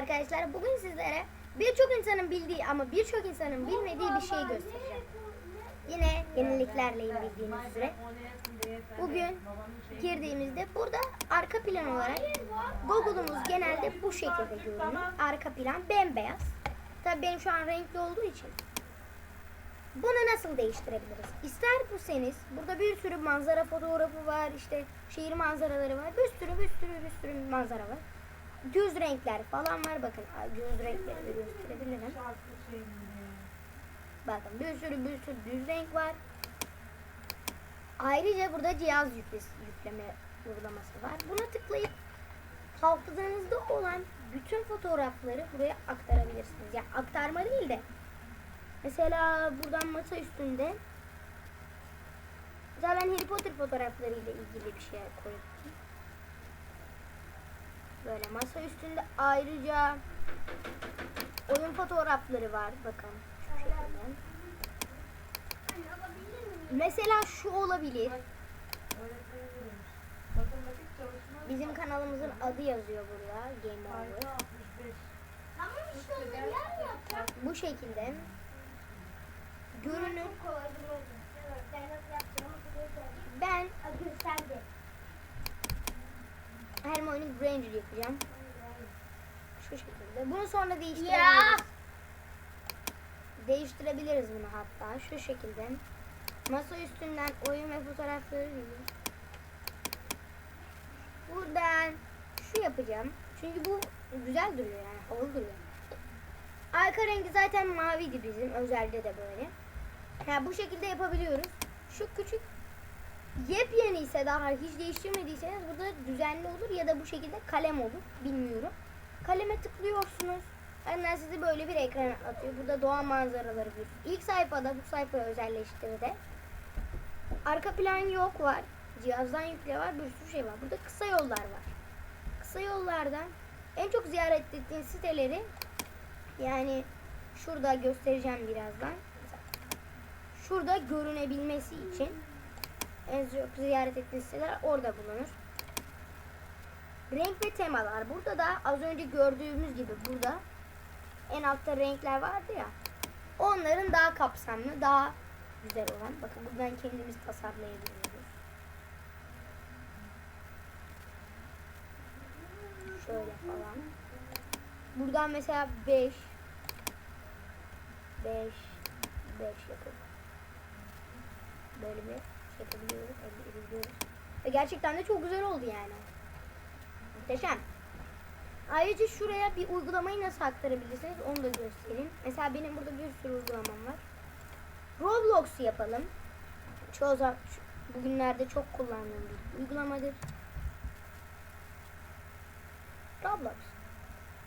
arkadaşlar. Bugün sizlere birçok insanın bildiği ama birçok insanın bilmediği bir şey göstereceğim. Yine yeniliklerleyim bildiğiniz üzere. Bugün girdiğimizde burada arka plan olarak Google'umuz genelde bu şekilde görünüyor. Arka plan bembeyaz. Tabii benim şu an renkli olduğu için. Bunu nasıl değiştirebiliriz? İster iseniz burada bir sürü manzara fotoğrafı var, işte şehir manzaraları var, bir sürü bir sürü bir sürü manzara var. Düz renkler falan var bakın. Düz renkleri de gösterebilirim. Bakın bir sürü bir sürü düz renk var. Ayrıca burada cihaz yükles, yükleme uygulaması var. Buna tıklayıp hafızanızda olan bütün fotoğrafları buraya aktarabilirsiniz. Yani aktarma değil de mesela buradan masa üstünde ben Harry Potter fotoğraflarıyla ilgili bir şey koydum. Böyle masa üstünde ayrıca oyun fotoğrafları var. Bakın. Mesela şu olabilir. Bizim kanalımızın adı yazıyor burada. Game Over. Bu şekilde görünür. Ben Hermione Granger yapacağım. Şu şekilde. Bunu sonra değiştirebiliriz. Değiştirebiliriz bunu hatta. Şu şekilde. Masa üstünden oyun ve fotoğrafları gibi. Buradan şu yapacağım. Çünkü bu güzel duruyor yani havalı duruyor. Arka rengi zaten maviydi bizim. Özelde de böyle. Ha, bu şekilde yapabiliyoruz. Şu küçük yepyeni ise daha hiç değiştirmediyseniz burada düzenli olur ya da bu şekilde kalem olur. Bilmiyorum. Kaleme tıklıyorsunuz. Hemen sizi böyle bir ekran atıyor. Burada doğa manzaraları bir. İlk sayfada bu sayfayı özelleştirdi. Arka plan yok var. Cihazdan yükle var. Bir sürü şey var. Burada kısa yollar var. Kısa yollardan en çok ziyaret ettiğin siteleri yani şurada göstereceğim birazdan. Şurada görünebilmesi için en çok ziyaret ettiğin siteler orada bulunur. Renk ve temalar. Burada da az önce gördüğümüz gibi burada en altta renkler vardı ya. Onların daha kapsamlı, daha güzel olan. Bakın buradan kendimiz tasarlayabiliyoruz. Şöyle falan. Buradan mesela 5 5 5 yapıp böyle bir yapabiliyoruz, elde edebiliyoruz. Ve gerçekten de çok güzel oldu yani. Muhteşem. Ayrıca şuraya bir uygulamayı nasıl aktarabilirsiniz onu da göstereyim. Mesela benim burada bir sürü uygulamam var. Roblox yapalım. Çoğu zaman bugünlerde çok kullandığım bir uygulamadır. Roblox.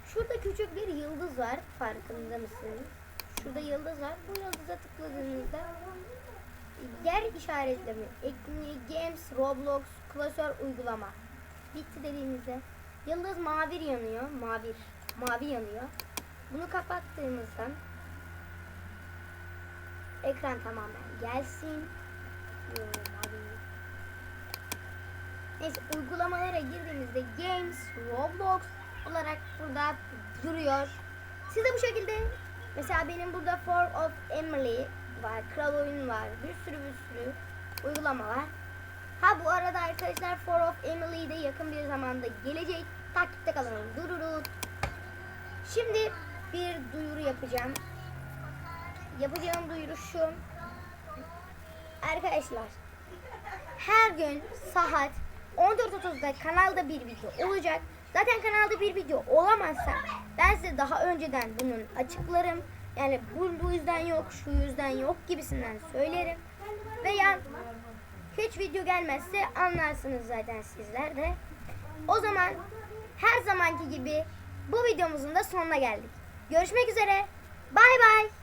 Şurada küçük bir yıldız var. Farkında mısınız? Şurada yıldız var. Bu yıldıza tıkladığınızda yer işaretleme, games, Roblox, klasör uygulama. Bitti dediğimizde yıldız mavi yanıyor. Mavi, mavi yanıyor. Bunu kapattığımızda ekran tamamen gelsin. Neyse uygulamalara girdiğimizde Games, Roblox olarak burada duruyor. Siz de bu şekilde mesela benim burada For of Emily var, Kral Oyun var, bir sürü bir sürü uygulama var. Ha bu arada arkadaşlar For of Emily de yakın bir zamanda gelecek. Takipte kalın. Dururut. Şimdi bir duyuru yapacağım. Yapacağım duyuru şu. Arkadaşlar her gün saat 14.30'da kanalda bir video olacak. Zaten kanalda bir video olamazsa ben size daha önceden bunun açıklarım. Yani bu, bu yüzden yok, şu yüzden yok gibisinden söylerim. Veya hiç video gelmezse anlarsınız zaten sizler de. O zaman her zamanki gibi bu videomuzun da sonuna geldik. Görüşmek üzere. Bay bay.